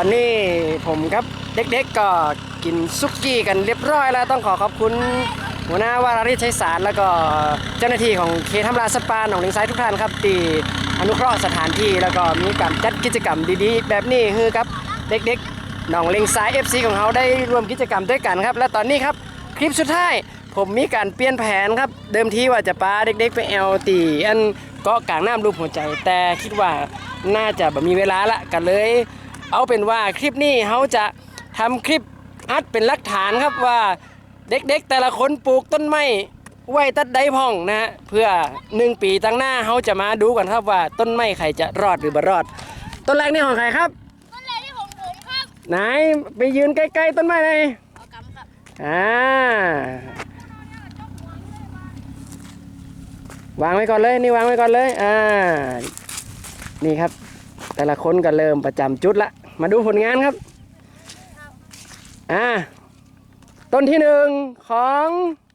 ตอนนี้ผมครับเด็กๆก็กินซุกี้กันเรียบร้อยแล้วต้องขอขอบคุณหัวหน้าวาราริชัยสารแล้วก็เจ้าหน้าที่ของเขตทำลาสปาหนองลิงไซทุกท่านครับที่อนุเคราะห์สถานที่แล้วก็มีการจัดกิจกรรมดีๆ แบบนี้คือครับเด็กๆหนองลิงไซเอฟซีของเขาได้ร่วมกิจกรรมด้วยกันครับ และตอนนี้ครับคลิปสุดท้ายผมมีการเปลี่ยนแผนครับ เดิมทีว่าจะปาเด็กๆไปแอลตีอันเกาะกลางน้ำรูปหัวใจ แต่คิดว่าน่าจะแบบมีเวลาละกันเลย เอาเป็นว่าคลิปนี้เขาจะทำคลิปอัดเป็นหลักฐานครับว่าเด็กๆ แต่ละคนปลูกต้นไม้ไว้ตัดใดพ่องนะฮะเพื่อหนึ่งปีตั้งหน้าเขาจะมาดูกันครับว่าต้นไม้ใครจะรอดหรือบ่รอด ต้นแรกนี่ของใครครับ ต้นแรกที่ของผมครับ ไหนไปยืนใกล้ๆต้นไม้เลยเอากำครับอ่าวางไว้ก่อนเลยนี่วางไว้ก่อนเลยอ่านี่ครับ แต่ละคนก็เริ่มประจำจุดละ มาดูผลงานครับ อ่า ต้นที่หนึ่งของ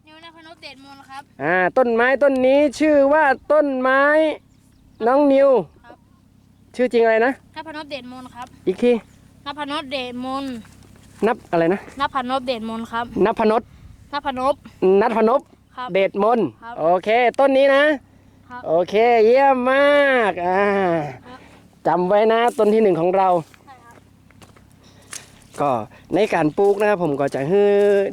นิวนพนพเดชมนครับ อ่า ต้นไม้ต้นนี้ชื่อว่าต้นไม้น้องนิว ครับ ชื่อจริงอะไรนะนพนพเดชมนครับอีกทีนพนพเดชมนนับอะไรนะนพนพเดชมนครับนับพนศนพนพนัทพนพครับ เดชมนครับโอเค ต้นนี้นะ ครับ โอเค เยี่ยมมาก อ่า ครับ จำไว้นะต้นที่หนึ่งของเราใช่ครับก็ในการปลูกนะครับผมก็จะให้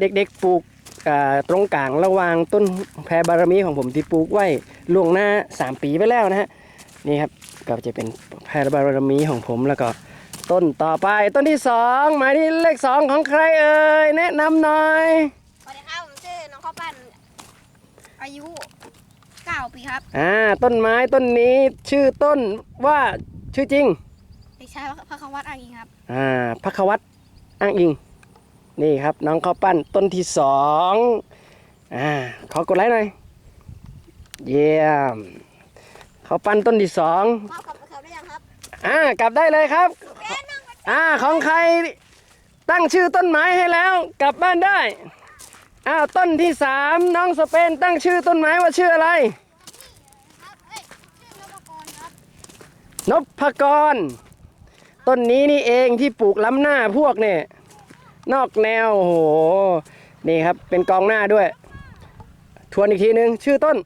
เด็กๆปลูกอ่าตรงกลางระหว่างต้นแพรบารมีของผมที่ปลูกไว้ล่วงหน้า 3 ปีไปแล้วนะฮะนี่ครับก็จะเป็นแพรบารมีของผมแล้วก็ต้นต่อไปต้นที่สองหมายที่เลขสองของใครเอ่ยแนะนำหน่อยสวัสดีครับผมชื่อน้องข้าวปั้นอายุ 9 ปีครับอ่าต้นไม้ต้นนี้ชื่อต้นว่า ชื่อจริงเด็กชายพระควัตอ่างอิงครับ อ่าพักวัตอ้างอิง นี่ครับน้องข้าวปั้นต้นที่สองอ่าขอกดไลค์หน่อย เยี่ยมข้าวปั้นต้นที่สองพ่อขับขับได้ยังครับอ่ากลับได้เลยครับอ่าของใครตั้งชื่อต้นไม้ให้แล้ว กลับบ้านได้อ้าวต้นที่สามน้องสเปนตั้งชื่อต้นไม้ว่าชื่ออะไร ครับเอ้ยชื่อนพกรครับ นพกร ต้นนี้นี่เองที่ปลูกล้ำหน้าพวกเนี่ย นอกแนวโอ้โห นี่ครับเป็นกองหน้าด้วย ทวนอีกทีนึง ชื่อต้น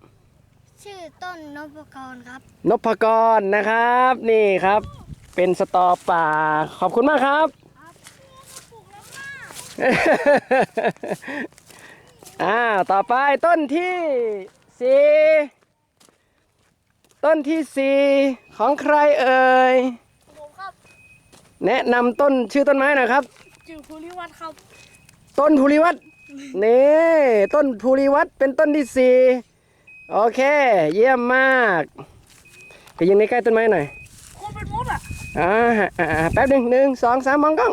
ชื่อต้นนพกรครับ นพกรนะครับ นี่ครับ เป็นสตอป่า ขอบคุณมากครับ อ่า ต่อไปต้นที่สี่ ต้นที่สี่ของใครเอ่ยผมครับ แนะนำต้นชื่อต้นไม้หน่อยครับชื่อภูริวัฒน์ครับ ต้นภูริวัตรนี่ต้นภูริวัตรเป็นต้นที่สี่โอเค เยี่ยมมากไปยืนใกล้ๆต้นไม้หน่อยโคตรเป็นมดอะ อ่าอ่าอ่าแป๊บหนึ่งหนึ่งสองสามมองกล้อง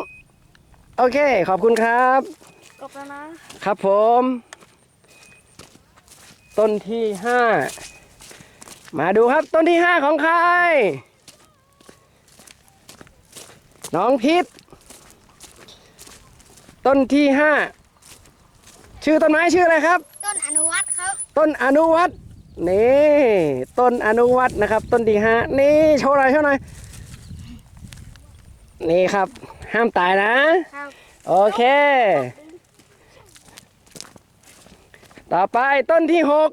โอเค ขอบคุณครับกบแล้วนะ ครับผม ต้นที่ห้า มาดูครับต้นที่ห้าของใคร น้องพิษ ต้นที่ห้าชื่อต้นไม้ชื่ออะไรครับ ต้นอนุวัตครับ ต้นอนุวัตรนี่ต้นอนุวัตรนะครับ ต้นที่ห้านี่โชว์หน่อยโชว์หน่อยนี่ครับ ห้ามตายนะ ครับ โอเค ต่อไปต้นที่หก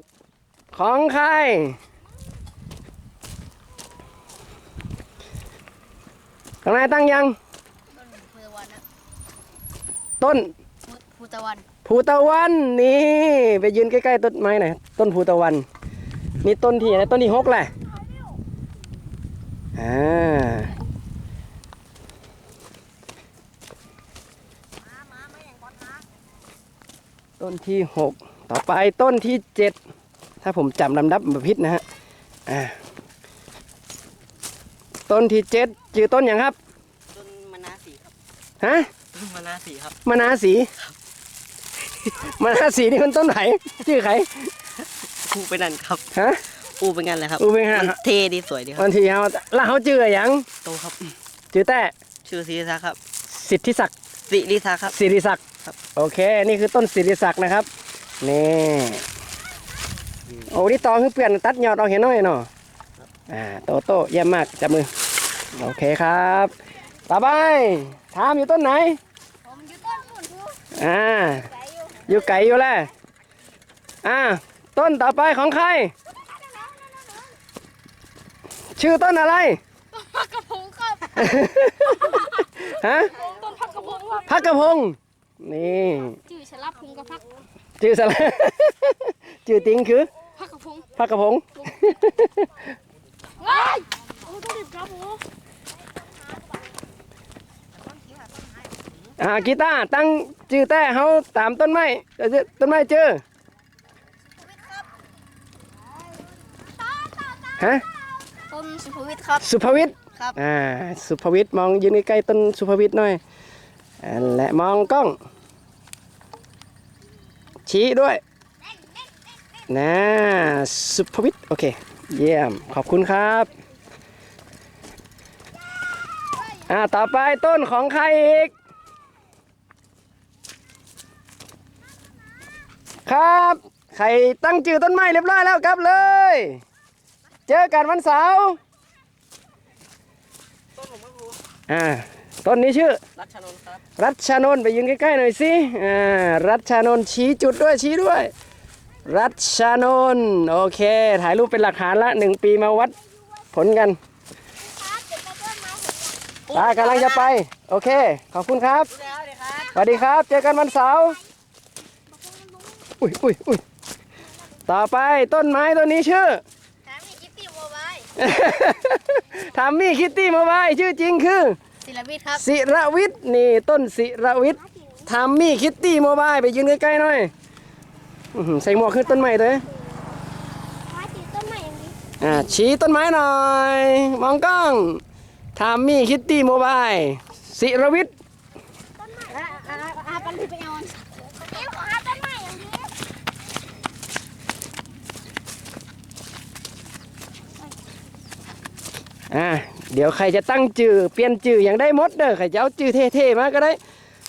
ของใคร ตรงไหนตั้งยัง ต้นภูตะวันนะต้นภูตะวันภูตะวันนี่ไปยืนใกล้ๆต้นไม้หน่อยต้นภูตะวันนี่ต้นที่อะไรต้นที่หกแหละอ่าต้นที่หกต่อไปต้นที่เจ็ดถ้าผมจำลำดับมาพิษนะฮะอ่า ต้นที่เจ็ดชื่อต้นอย่างครับ ต้นมะนาวสีครับฮะต้นมะนาวสีครับมะนาวสีมะนาวสีนี่มันต้นไหนชื่อใครอูไปนั่นครับฮะอูเป็นกันเลยครับอูเป็นไงมันเท่ดีสวยดีครับวันที่เขาแล้วเขาชื่ออะไรหยังโตครับชื่อแต่ชื่อศิริศักดิ์ครับ สิทธิศักดิ์สิริศักดิ์ครับสิริศักดิ์ครับโอเค นี่คือต้นสิริศักดิ์นะครับนี่โอ้นี่ตอคือเปลี่ยนตัดยอดออกเห็นหน่อยเนาะอ่าโตโต้เยี่ยมมากจับมือ โอเคครับ ต่อไปถามอยู่ต้นไหน ผมอยู่ต้นหมุนทุกอ่าใจอยู่อยู่ไก่อยู่แล้วอ่า ต้นต่อไปของใคร ชื่อต้นอะไร พักกระพงครับฮะ ต้นพักกระพงครับพักกระพง นี่ชื่อฉลับพงกระพักชื่อสละชื่อติงคือพักกระพงพักกระพง ว้ายโอ้ ต้องรีบครับโอ้อ่ากีตาร์ตั้งชื่อแต่เขาตามต้นไม้เอ่อต้นไม้เจอฮะต้นสุภวิทย์ครับ สุภวิทย์ครับ อ่าสุภวิทย์มองยืนใกล้ๆต้นสุภวิทย์หน่อยอันและมองกล้อง ชี้ด้วยนะสุภวิทย์โอเค เยี่ยมขอบคุณครับ อ่าต่อไปต้นของใครอีก ครับใครตั้งชื่อต้นไม้เรียบร้อยแล้วครับเลย เจอกันวันเสาร์อ่าต้นนี้ชื่อ รัชนนท์ครับ รัชชานนท์ไปยืนใกล้ๆหน่อยสิอ่ารัชชานนท์ชี้จุดด้วยชี้ด้วย รัชชานนท์โอเค ถ่ายรูปเป็นหลักฐานละหนึ่งปีมาวัดผลกัน ตากำลังจะไป โอเค ขอบคุณครับสวัสดีครับ เจอกันวันเสาร์อุ้ยอุ้ยอุ้ยต่อไปต้นไม้ต้นนี้ชื่อถามมีกิฟตี้โมบายทามมี่คิตตี้มาไว้ชื่อจริงคือศิลวิทย์ครับศิรวิทย์นี่ต้นศิรวิทย์ทามมี่คิตตี้โมบายไปยืนใกล้ๆหน่อยอื้อหือใส่หมวกขึ้นต้นใหม่เลยมาจีต้นใหม่อย่างนี้อ่าชี้ต้นไม้หน่อย มองกล้อง ทามมี่คิตตี้โมบายศิรวิทย์ต้นใหม่อ่าอ่าอ่าปันทีไปเอาเอ็มขอหาต้นใหม่อย่างนี้อ่าเดี๋ยวใครจะตั้งชื่อเปลี่ยนชื่ออย่างได้หมดเด้อใครจะเอาชื่อเท่ๆมาก็ได้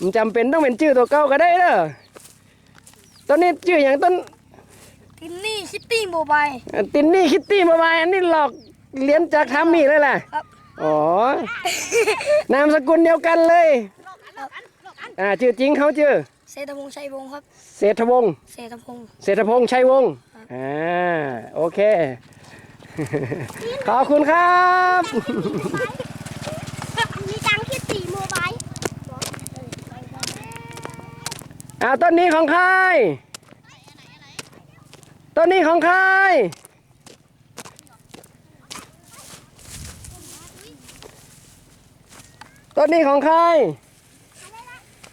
มันจำเป็นต้องเป็นชื่อตัวเก่าก็ได้เด้อต้นนี้ชื่ออย่างต้นทินนี่คิตตี้โมบายตินนี่คิตตี้มาบายอันนี้หลอกเรียนจากทามมี่เลยแหละครับ อ๋อนามสกุลเดียวกันเลยอ่าชื่อจริงเขาชื่อเศรษฐพงษ์ชัยวงศ์ครับเศรษฐวงศ์เศรษฐพงศ์เศรษฐพงศ์ชัยวงศ์อ่าโอเค ขอบคุณครับ มีตังคิตตี้โมบายอ่าต้นนี้ของใครต้นนี้ของใคร ต้นนี้ของใคร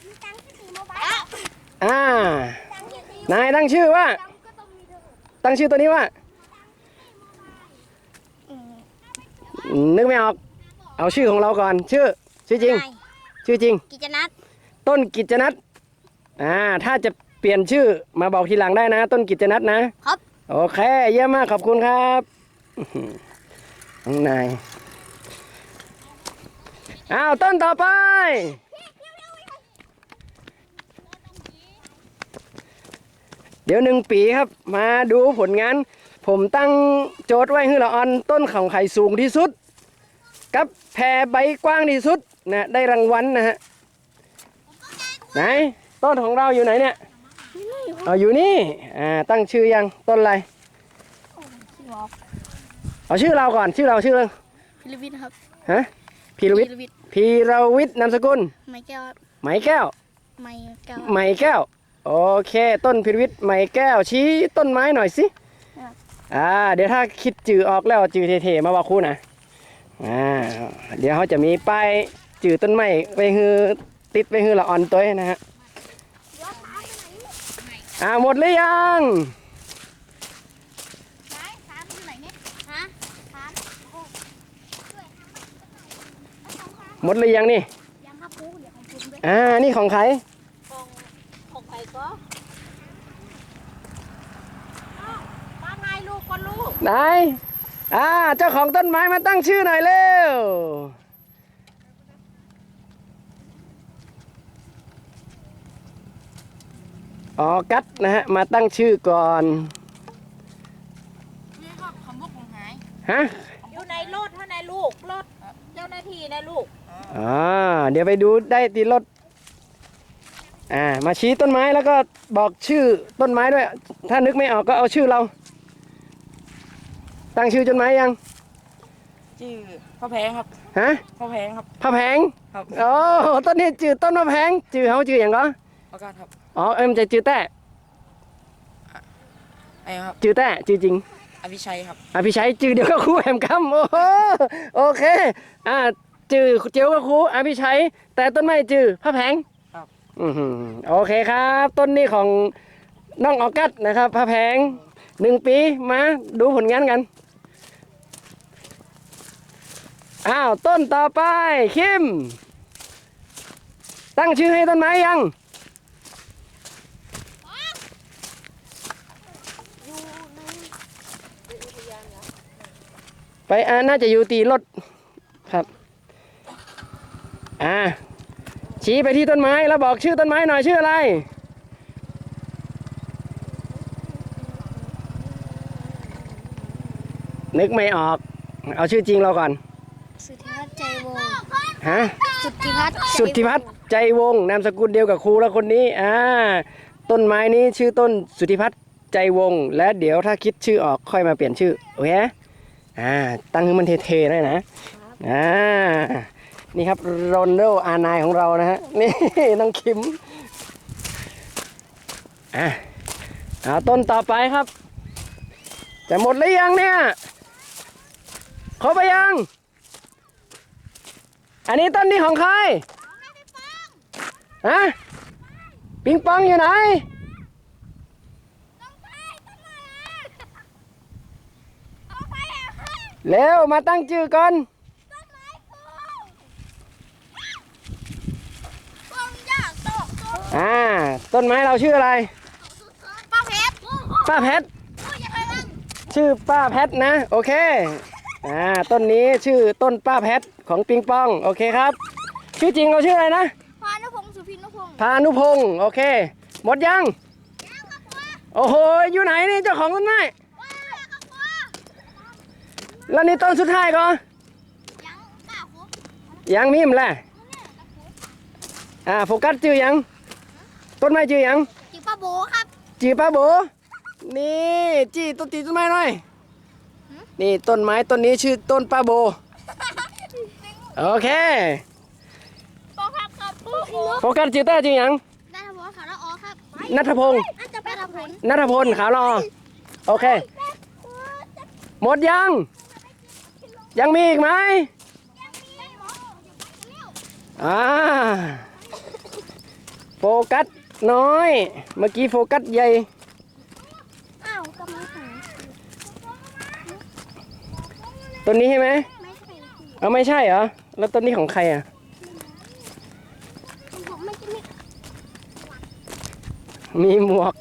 มีตังคิตตี้โมบายอ่าตังคิตตี้นายตั้งชื่อว่าก็ต้องมีเธอตั้งชื่อตัวนี้ว่า นึกไม่ออก เอาชื่อของเราก่อน ชื่อ ชื่อจริง ชื่อจริง กิจนัทต้นกิจนัทอ่า ถ้าจะเปลี่ยนชื่อมาบอกทีหลังได้นะ ต้นกิจนัทนะ ครับ โอเค เยี่ยมมาก ขอบคุณครับอื้อหือน้องนาย อ้าวต้นต่อไป เดี๋ยวหนึ่งปีครับ มาดูผลงาน ผมตั้งโจทย์ไว้ให้ละออนต้นของไข่สูงที่สุด กับแพรใบกว้างที่สุดนะได้รางวัลนะฮะไหนต้นของเราอยู่ไหนเนี่ยเอาอยู่นี่อ่าตั้งชื่อยังต้นอะไรเอาชื่อเราก่อนชื่อเราชื่อเราพิรวิทย์ครับฮะพีรวิทย์วิทย์ พีรวิทย์นามสกุล ไม่แก้วไหมแก้ว ไม่แก้ว ไหมแก้ว โอเค ต้นพีรวิทย์ไหมแก้ว ชี้ต้นไม้หน่อยสิครับอ่า เดี๋ยวถ้าคิดจื่อออกแล้วจื่อเท่ๆมาบอกครูนะ อ่า เดี๋ยวเขาจะมีป้ายจื่อต้นไม้ไปฮือติดไปฮือละอ่อนตัวนะฮะ อ่าหมดหรือยัง ไหนถามอยู่ไหนเนี่ยฮะถามโอ้ หมดหรือยังนี่ยังครับครูเดี๋ยวของคุณด้วยอ่านี่ของใครของของใครก็มาไงลูกคนลูกไหนอ่าเจ้าของต้นไม้มาตั้งชื่อหน่อยเร็วออกัสนะฮะมาตั้งชื่อก่อนนี่ครับคำว่าของหายฮะอยู่ในรถเท่าในลูกรถอเจ้าหน้าที่นะลูก อ่าเดี๋ยวไปดูได้ตีรถอ่ามาชี้ต้นไม้แล้วก็บอกชื่อต้นไม้ด้วย ถ้านึกไม่ออกก็เอาชื่อเรา ตั้งชื่อต้นไม้ยัง ชื่อพ่อแพงครับฮะพ่อแพงครับพระแพงครับโอ้ต้นนี้จือต้นมะแพงจือเขาจืออย่างก็ประกาศครับอ๋อเอ็มนจะจือแต่ไอ้ครับจือแต่จือจริงอภิชัยครับอภิชัยจือเดียวกับครูแหมคำโอ้โหโอเคอ่า จือเจียวกับครูอภิชัย แต่ต้นไม้จือพระแพงครับ อือหือโอเคครับ ต้นนี้ของน้องออกัสนะครับพระแพงหนึ่งปีมาดูผลงานกัน อ้าวต้นต่อไปคิม ตั้งชื่อให้ต้นไม้ยังไปอ่าน่าจะอยู่ตีรถครับ อ่าชี้ไปที่ต้นไม้แล้วบอกชื่อต้นไม้หน่อยชื่ออะไร นึกไม่ออก เอาชื่อจริงเราก่อน สุทธิพัฒน์ใจวงศ์ฮะ สุทธิพัฒน์สุทธิพัฒน์ใจวงศ์นามสกุลเดียวกับครูแล้วคนนี้ อ่า ต้นไม้นี้ชื่อต้นสุทธิพัฒน์ใจวงศ์และเดี๋ยวถ้าคิดชื่อออกค่อยมาเปลี่ยนชื่อ โอเคนะอ่า ตั้งให้มันเท่ๆหน่อยนะ อ่า นี่ครับโรนโดอานายของเรานะฮะ นี่น้องคิมอะเอาต้นต่อไปครับ จะหมดหรือยังเนี่ยครบไปยัง อันนี้ต้นนี้ของใครฮะปิงปองอยู่ไหนเร็วมาตั้งชื่อก่อน อ่า ต้นไม้เราชื่ออะไร ป้าเพชรป้าแพทชื่อป้าแพทนะ โอเคอ่าต้นนี้ชื่อต้นป้าแพทของปิงปอง โอเคครับ ชื่อจริงเราชื่ออะไรนะ พานุพงศ์สุพินนุพงศ์พานุพงศ์โอเค หมดยังโอ้โห อยู่ไหนนี่เจ้าของต้นไม้แล้วนี่ต้นสุดท้ายก็ยังกล้าคุบยังมีมแหละ อ่า โฟกัสจือยัง ต้นไม้จือยังจิป้าโบครับ จีป้าโบ นี่จีต้นตีต้นไม้หน่อยนี่ต้นไม้ต้นนี้ชื่อต้นป้าโบ โอเคปอครับครับโอ้โหโฟกัสจีต้าจือยังได้ทบขาวละออครับนัทพงศ์อาจจะเป็นผลนัทพลขาวรอโอเค หมดยัง ยังมีอีกไหมอ่าโฟกัส น้อย เมื่อกี้โฟกัสใหญ่ อ้าวกำลังหาต้นนี้ใช่ไหมไม่ใช่เอาไม่ใช่เหรอ แล้วต้นนี้ของใครอะ ผมไม่ใช่มีหมวก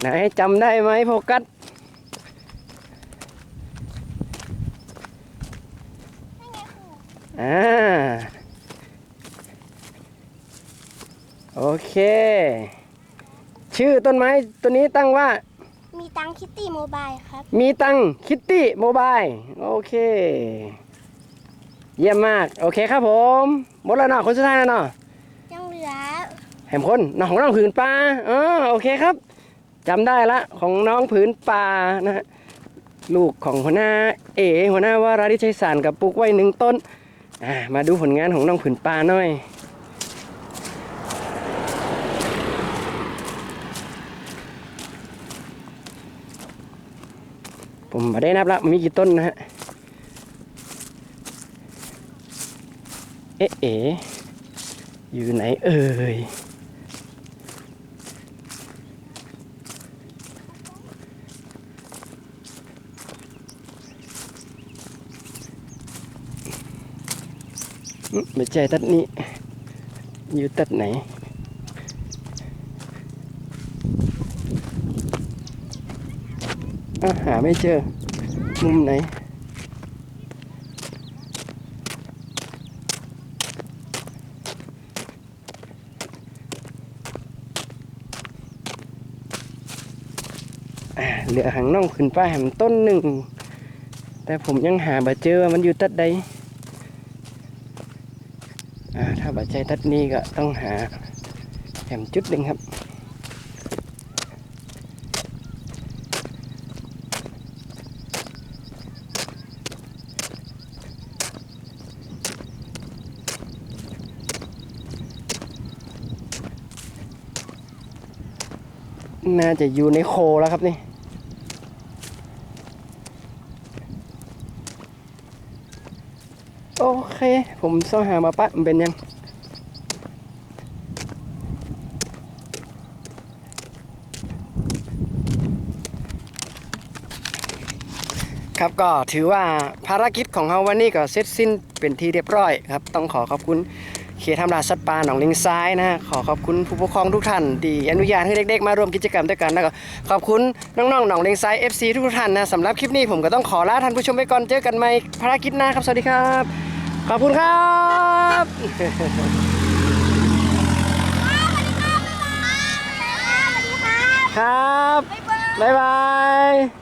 ไหนจำได้ไหมโฟกัสอ่าโอ เค ชื่อต้นไม้ตัวนี้ตั้งว่า มีตังคิตตี้โมบายครับ มีตังคิตตี้โมบายโอเค เยี่ยมมาก โอเคครับผมหมดแล้วเนาะคนสุดท้ายแล้วเนาะยังเหลือแหมคนน้องของน้องผืนป่าอ๋อโอเคครับจำได้ละของน้องผืนป่านะฮะลูกของหัวหน้าเอหัวหน้าวาราธิชัยสารกับปลูกไว้หนึ่งต้น อ่ามาดูผลงานของน้องผืนป่าหน่อย ผมไม่ได้นับละมันมีกี่ต้นนะฮะ เอ๊ะเอ๋อยู่ไหนเอ่ยอืมไม่ใช่ตัดนี้ อยู่ตัดไหน อะ หาไม่เจอ มุมไหน เหลือหางน่องขึ้นป้าแหมต้นหนึ่ง แต่ผมยังหาบ่เจอว่ามันอยู่ตัดใดถ้าบัดใจทัดนี้ก็ต้องหาแหมจุดหนึ่งครับ น่าจะอยู่ในโคแล้วครับนี่ โอเค ผมซ่อหามาปะมันเป็นยัง ครับก็ถือว่าภารกิจของเราวันนี้ก็เสร็จสิ้นเป็นที่เรียบร้อยครับ ต้องขอขอบคุณ เขตทำลายสัตว์ป่าหนองลิงซ้ายนะฮะขอขอบคุณผู้ปกครองทุกท่านที่อนุญาตให้เด็กๆ มาร่วมกิจกรรมด้วยกันแล้วก็ขอบคุณน้องๆหนองลิงซ้าย FC ทุกๆท่านนะสำหรับคลิปนี้ผมก็ต้องขอลาท่านผู้ชมไปก่อนเจอกันใหม่ภารกิจหน้าครับสวัสดีครับ ขอบคุณครับสวัสดีครับครับ บ๊ายบายบ๊ายบาย